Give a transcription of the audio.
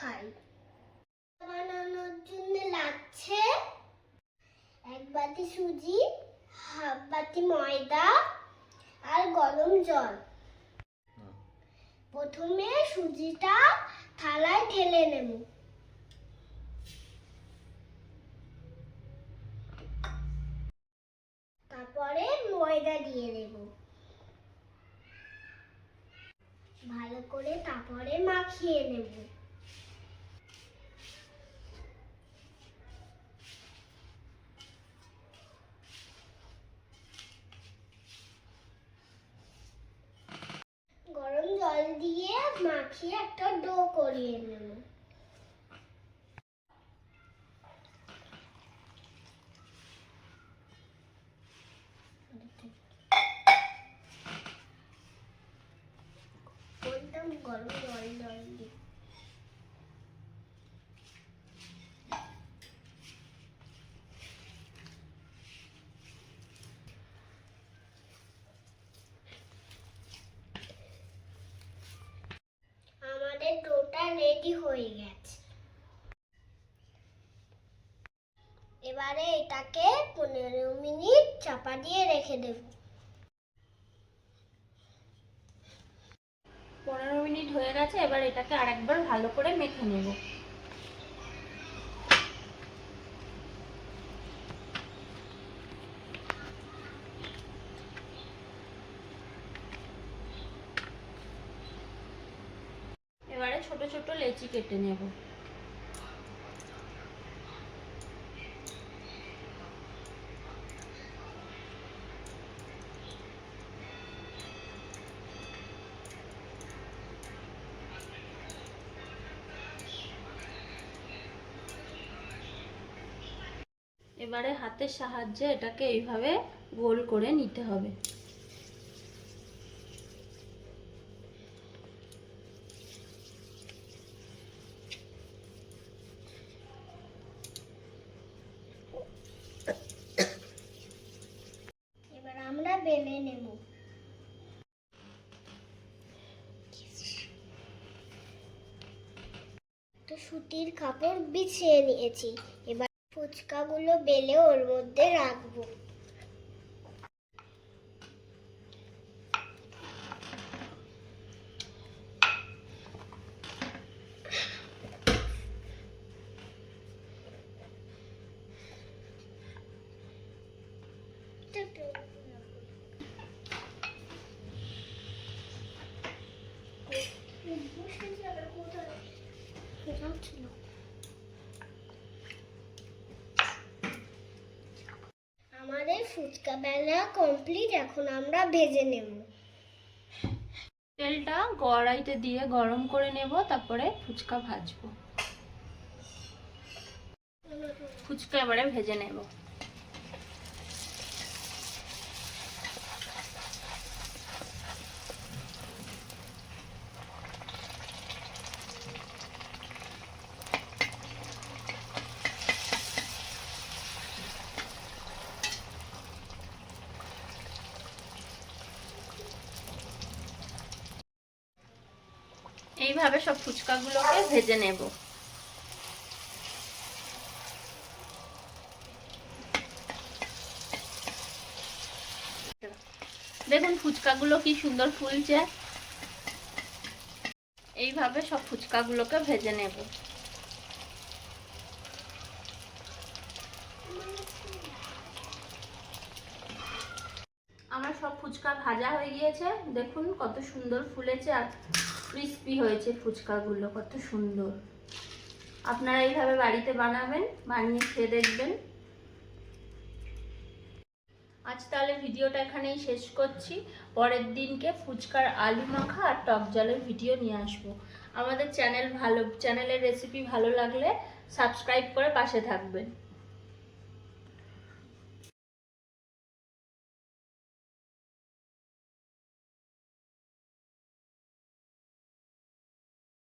খাই বানানোর জন্য লাগছে এক সুজি, হাফ ময়দা আর গরম জল। প্রথমে সুজিটা থালায় ঢেলে নেব। তারপরে ময়দা দিয়ে দেব। ভালো করে তারপরে মাখিয়ে নেব। গরম জল দিয়ে মাখিয়ে একটা ডো করিয়ে নেব। জল জল দিয়ে আমাদের ডোটা রেডি হয়ে গেছে। এবারে এটাকে পনেরো মিনিট চাপা দিয়ে রেখে দেব। পনেরো মিনিট হয়ে গেছে, এবার এটাকে আর একবার ভালো করে মেখে নেব। এবারে ছোট ছোট লেচি কেটে নেব। এবারে হাতের সাহায্যে এটাকে এইভাবে গোল করে নিতে হবে। এবার আমরা সুতির কাপড় বিছিয়ে নিয়েছি। এবার ফুচকাগুলো বেলে ওর মধ্যে রাখব। আমাদের ফুচকা বেলা কমপ্লিট এখন আমরা ভেজে নেব। তেলটা কড়াইতে দিয়ে গরম করে নেব, তারপরে ফুচকা ভাজবো। ফুচকা এবারে ভেজে নেব। এইভাবে সব ফুচকাগুলোকে ভেজে নেব। দেখুন ফুচকাগুলো কি সুন্দর ফুলছে। এইভাবে সব ফুচকাগুলোকে ভেজে নেব। আমার সব ফুচকা ভাজা হয়ে গিয়েছে। দেখুন কত সুন্দর ফুলেছে আর ক্রিস্পি হয়েছে ফুচকাগুলো, কত সুন্দর। আপনারা এইভাবে বাড়িতে বানাবেন, বানিয়ে খেয়ে দেখবেন। আজ তাহলে ভিডিওটা এখানেই শেষ করছি। পরের দিনকে ফুচকার আলু মাখা আর টক জলের ভিডিও নিয়ে আসব। আমাদের চ্যানেল ভালো চ্যানেলের রেসিপি ভালো লাগলে সাবস্ক্রাইব করে পাশে থাকবেন।